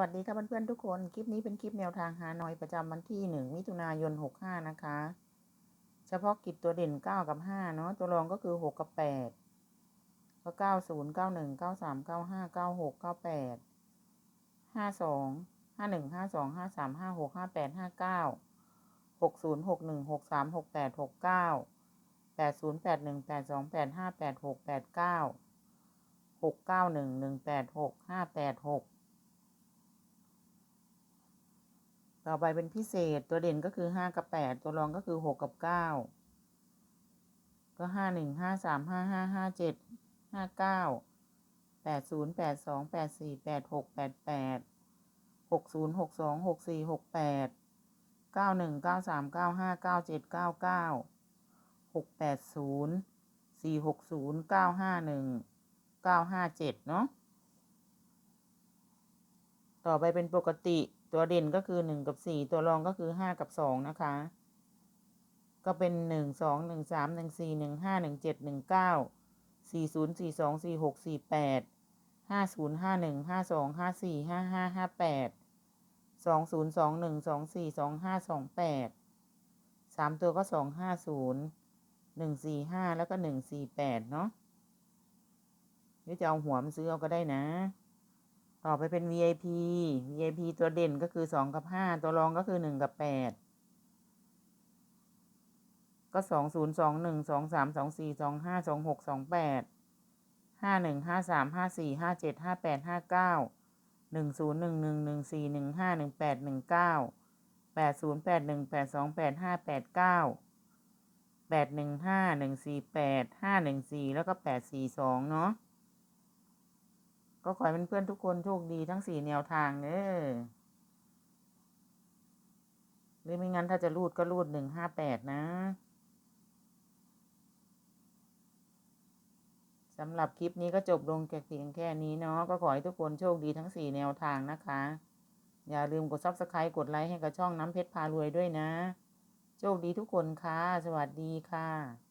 วัสดีค่ะเพื่อนๆทุกคน คลิปนี้เป็นคลิปแนวทางหาหน่อยประจำวันที่ 1 มิถุนายน 65 นะคะ เฉพาะกิจตัวเด่น 9 กับ 5 เนาะตัวรองก็คือ 6 กับ 8 ก็ 90 91 93 95 96 98 52 51 52 53 56 58 59 60 61 63 68 69 80 81 82 85 86 89 691 186 586 ต่อไปเป็นพิเศษตัวเด่นก็คือห้ากับแปดตัวรองก็คือหกกับเก้าก็ห้าหนึ่งห้าสามห้าห้าห้าเจ็ดห้าเก้าแปดศูนย์แปดสองแปดสี่แปดหกแปดแปดหกศูนย์หกสองหกสี่หกแปดเก้าหนึ่งเก้าสามเก้าห้าเก้าเจ็ดเก้าเก้าหกแปดศูนย์สี่หกศูนย์เก้าห้าหนึ่งเก้าห้าเจ็ดเนาะต่อไปเป็นปกติ ตัวเด่นก็คือหนึ่งกับสี่ตัวรองก็คือห้ากับสองนะคะ ก็เป็นหนึ่งสองหนึ่งสามหนึ่งสี่หนึ่งห้าหนึ่งเจ็ดหนึ่งเก้าสี่ศูนย์สี่สองสี่หกสี่แปดห้าศูนย์ห้าหนึ่งห้าสองห้าสี่ห้าห้าห้าแปดสองศูนย์สองหนึ่งสองสี่สองห้าสองแปดสามตัวก็สองห้าศูนย์หนึ่งสี่ห้าแล้วก็หนึ่งสี่แปดเนาะหรือจะเอาหัวมันซื้อเอาก็ได้นะ ต่อไปเป็น VIP VIP ตัวเด่นก็คือสองกับห้าตัวรองก็คือหนึ่งกับแปดก็สองศูนย์สองหนึ่งสองสามสองสี่สองห้าสองหกสองแปดห้าหนึ่งห้าสามห้าสี่ห้าเจ็ดห้าแปดห้าเก้าหนึ่งศูนย์หนึ่งหนึ่งหนึ่งสี่หนึ่งห้าหนึ่งแปดหนึ่งเก้าแปดศูนย์แปดหนึ่งแปดสองแปดห้าแปดเก้าแปดหนึ่งห้าหนึ่งสี่แปดห้าหนึ่งสี่แล้วก็แปดสี่สองเนาะ ก็ขอให้เพื่อนๆทุกคนโชคดีทั้งสี่แนวทางเด้อหรือไม่งั้นถ้าจะรูดก็รูดหนึ่งห้าแปดนะสำหรับคลิปนี้ก็จบลงแค่เพียงแค่นี้เนาะก็ขอให้ทุกคนโชคดีทั้งสี่แนวทางนะคะ อย่าลืมกดซับสไครต์กดไลค์ให้กับช่องน้ำเพชรพารวยด้วยนะ โชคดีทุกคนค่ะ สวัสดีค่ะ